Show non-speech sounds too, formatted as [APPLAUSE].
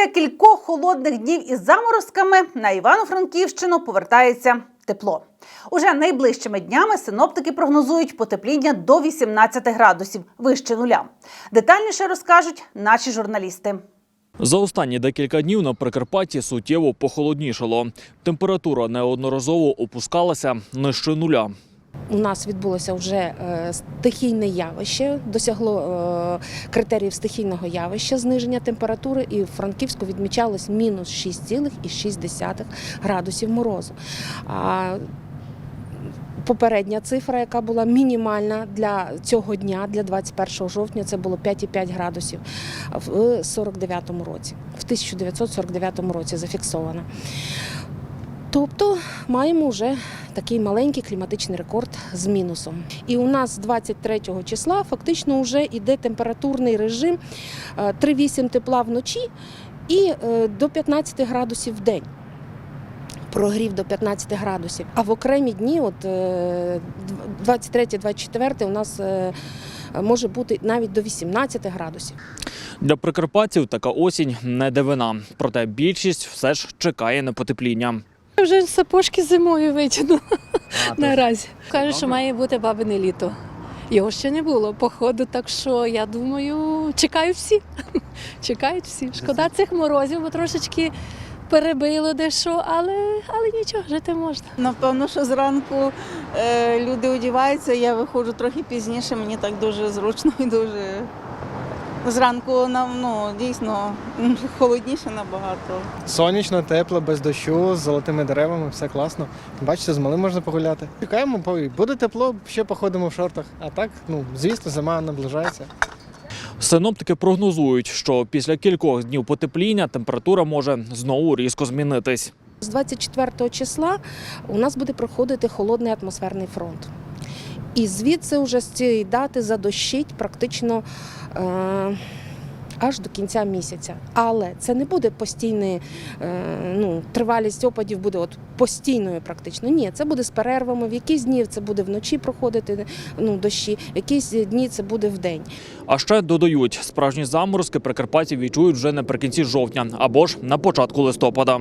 Після кількох холодних днів із заморозками на Івано-Франківщину повертається тепло. Уже найближчими днями синоптики прогнозують потепління до 18 градусів вище нуля. Детальніше розкажуть наші журналісти. За останні декілька днів на Прикарпатті суттєво похолоднішало. Температура неодноразово опускалася нижче нуля. У нас відбулося вже е, стихійне явище, досягло е, критеріїв стихійного явища зниження температури, і в Франківську відмічалось мінус 6,6 градусів морозу. Попередня цифра, яка була мінімальна для цього дня, для 21 жовтня, це було 5,5 градусів в 49-му році, в 1949 році зафіксована. Тобто маємо вже такий маленький кліматичний рекорд з мінусом. І у нас 23 числа фактично вже йде температурний режим е, 3,8 тепла вночі і е, до 15 градусів в день. Прогрів до 15 градусів. А в окремі дні, от е, 23-24, у нас е, може бути навіть до 18 градусів. Для прикарпатців така осінь не дивина. Проте більшість все ж чекає на потепління. Я Вже сапожки зимою витягнула [LAUGHS] наразі. Кажуть, що має бути бабине літо. Його ще не було походу, так що я думаю, чекають всі. [LAUGHS] Чекають всі. Шкода цих морозів, бо трошечки перебило дещо, але, але нічого, жити можна. Напевно, що зранку е, люди одягаються, я виходжу трохи пізніше, мені так дуже зручно і дуже. Зранку нам ну, дійсно холодніше набагато. Сонячно, тепло, без дощу, з золотими деревами, все класно. Бачите, з малим можна погуляти. Чекаємо, буде тепло, ще походимо в шортах. А так, ну звісно, зима наближається. Синоптики прогнозують, що після кількох днів потепління температура може знову різко змінитись. З 24 числа у нас буде проходити холодний атмосферний фронт. І звідси вже з цієї дати задощить практично е, аж до кінця місяця. Але це не буде постійний, е, ну, тривалість опадів буде от постійною практично. Ні, це буде з перервами. В якісь дні це буде вночі проходити ну, дощі, в якісь дні це буде вдень. А ще додають, справжні заморозки прикарпатці відчують вже наприкінці жовтня або ж на початку листопада.